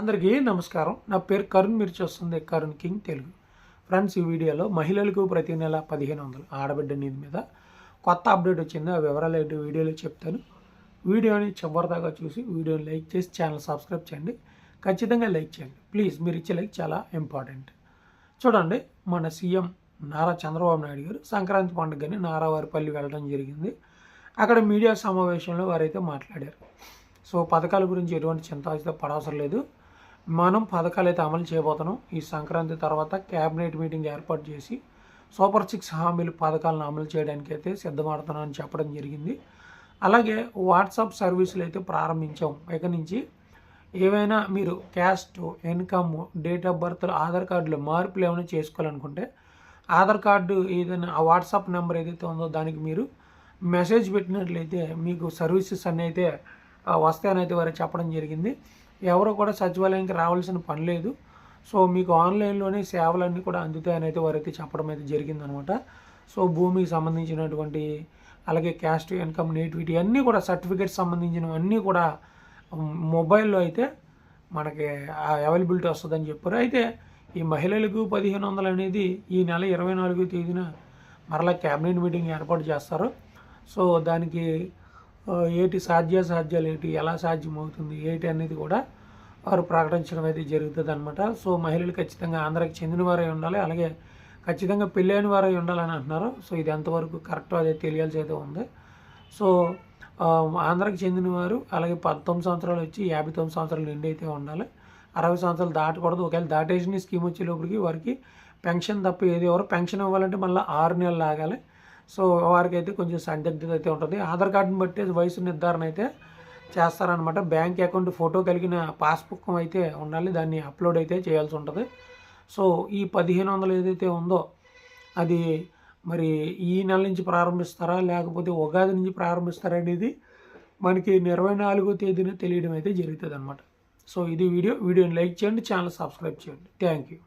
అందరికీ నమస్కారం. నా పేరు కరుణ్ మీరు చూస్తుంది కరుణ్ కింగ్ తెలుగు. ఫ్రెండ్స్ ఈ వీడియోలో మహిళలకు ప్రతి నెల పదిహేను వందలు ఆడబిడ్డ నిధి మీద కొత్త అప్డేట్ వచ్చింది. ఆ వివరాలు ఏంటి వీడియోలో చెప్తాను. వీడియోని చివరిదాకా చూసి వీడియోని లైక్ చేసి ఛానల్ సబ్స్క్రైబ్ చేయండి. ఖచ్చితంగా లైక్ చేయండి. ప్లీజ్ మీరు ఇచ్చే లైక్ చాలా ఇంపార్టెంట్. చూడండి మన సీఎం నారా చంద్రబాబు నాయుడు గారు సంక్రాంతి పండుగని నారావారిపల్లి వెళ్ళడం జరిగింది. అక్కడ మీడియా సమావేశంలో వారైతే మాట్లాడారు. సో పథకాల గురించి ఎటువంటి చింత పడవసరం లేదు. మనం పథకాలు అయితే అమలు చేయబోతున్నాం. ఈ సంక్రాంతి తర్వాత క్యాబినెట్ మీటింగ్ ఏర్పాటు చేసి సూపర్ సిక్స్ హామీలు పథకాలను అమలు చేయడానికి అయితే సిద్ధపడుతున్నామని చెప్పడం జరిగింది. అలాగే వాట్సాప్ సర్వీసులు అయితే ప్రారంభించాం. ఇక నుంచి ఏవైనా మీరు caste income date of birth Aadhaar కార్డులో మార్పులు ఏమైనా చేసుకోవాలనుకుంటే ఆధార్ కార్డు ఏదైనా ఆ వాట్సాప్ నెంబర్ ఏదైతే ఉందో దానికి మీరు మెసేజ్ పెట్టినట్లయితే మీకు సర్వీసెస్ అన్నీ అయితే వస్తాయని అయితే వారు చెప్పడం జరిగింది. ఎవరు కూడా సచివాలయానికి రావాల్సిన పని లేదు. సో మీకు ఆన్లైన్లోనే సేవలన్నీ కూడా అందుతాయని అయితే వారైతే చెప్పడం అయితే జరిగిందనమాట. సో భూమికి సంబంధించినటువంటి అలాగే క్యాస్ట్ ఇన్కమ్ నేటివిటీ అన్నీ కూడా సర్టిఫికేట్స్ సంబంధించినవన్నీ కూడా మొబైల్లో అయితే మనకి అవైలబిలిటీ వస్తుందని చెప్పారు. అయితే ఈ మహిళలకు పదిహేను వందలు అనేది ఈ నెల ఇరవై నాలుగో తేదీన మరలా క్యాబినెట్ మీటింగ్ ఏర్పాటు చేస్తారు. సో దానికి ఏటి సాధ్యాసాధ్యాలు ఏంటి ఎలా సాధ్యమవుతుంది ఏటి అనేది కూడా వారు ప్రకటించడం అయితే జరుగుతుంది అనమాట సో మహిళలు ఖచ్చితంగా ఆంధ్రాకి చెందిన వారై ఉండాలి అలాగే ఖచ్చితంగా పెళ్ళైన వారై ఉండాలని అంటున్నారు. సో ఇది ఎంతవరకు కరెక్ట్ అదే తెలియాల్సి అయితే ఉంది. సో ఆంధ్రాకి చెందినవారు అలాగే పంతొమ్మిది సంవత్సరాలు వచ్చి యాభై తొమ్మిది సంవత్సరాలు నిండి అయితే ఉండాలి. అరవై సంవత్సరాలు దాటకూడదు. ఒకవేళ దాటేసిన స్కీమ్ వచ్చే లోపలికి వారికి పెన్షన్ తప్ప ఏది ఎవరు పెన్షన్ ఇవ్వాలంటే మళ్ళీ ఆరు నెలలు ఆగాలి. సో వారికి అయితే కొంచెం సందిగ్ధత అయితే ఉంటుంది. ఆధార్ కార్డుని బట్టి వయసు నిర్ధారణ అయితే చేస్తారనమాట బ్యాంక్ అకౌంట్ ఫోటో కలిగిన పాస్బుక్ అయితే ఉండాలి. దాన్ని అప్లోడ్ అయితే చేయాల్సి ఉంటుంది. సో ఈ పదిహేను వందలు ఏదైతే ఉందో అది మరి ఈ నెల నుంచి ప్రారంభిస్తారా? లేకపోతే ఉగాది నుంచి ప్రారంభిస్తారా అనేది మనకి ఇరవై నాలుగో తేదీన తెలియడం అయితే జరుగుతుంది అనమాట సో ఇది వీడియో. వీడియోని లైక్ చేయండి. ఛానల్ సబ్స్క్రైబ్ చేయండి. Thank you.